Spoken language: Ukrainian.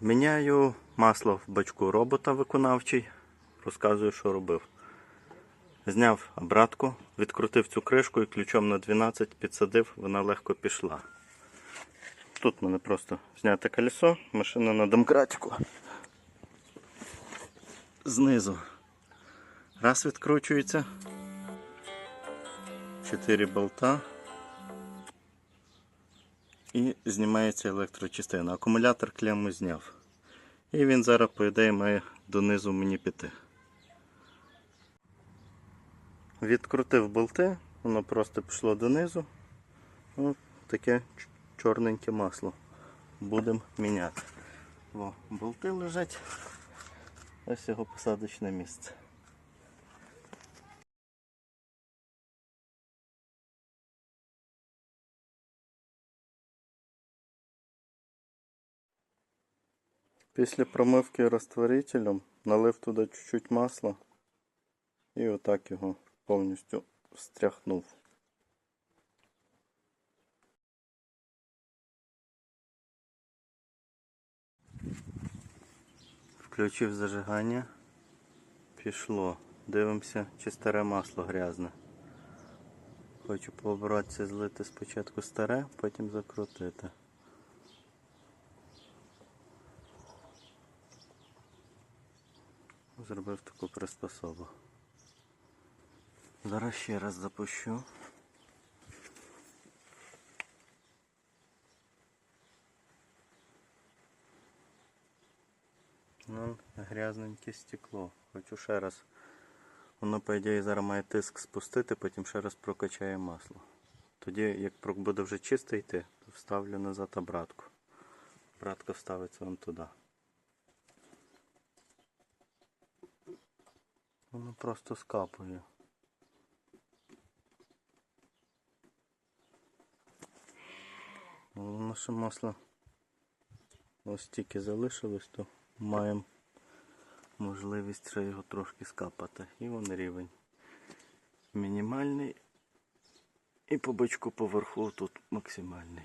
Міняю масло в бачку робота виконавчий. Розказую, що робив. Зняв обратку, відкрутив цю кришку і ключом на 12 підсадив, вона легко пішла. Тут мене просто зняте колесо, машина на домкратику. Знизу. Раз відкручується. Чотири болта. І знімається електрочастина. Акумулятор клемму зняв. І він зараз, по ідеї, має донизу мені піти. Відкрутив болти, воно просто пішло донизу. Ось таке чорненьке масло. Будемо міняти. О, болти лежать. Ось його посадочне місце. Після промивки розтворителем налив туди чуть-чуть масла і отак його повністю встряхнув. Включив зажигання. Пішло. Дивимося, чи старе масло грязне. Хочу пообратися злити спочатку старе, потім закрутити. Зробив таку приспособу. Зараз ще раз запущу. Ну, грязненьке стекло. Хочу ще раз. Воно, по ідеї, зараз має тиск спустити, потім ще раз прокачає масло. Тоді, як прок- буде вже чисто йти, то вставлю назад обратку. Обратка вставиться вон туди. Воно просто скапує. Ще масло ось тільки залишилось, то маємо можливість ще його трошки скапати. І вон рівень мінімальний. І по бочку поверху тут максимальний.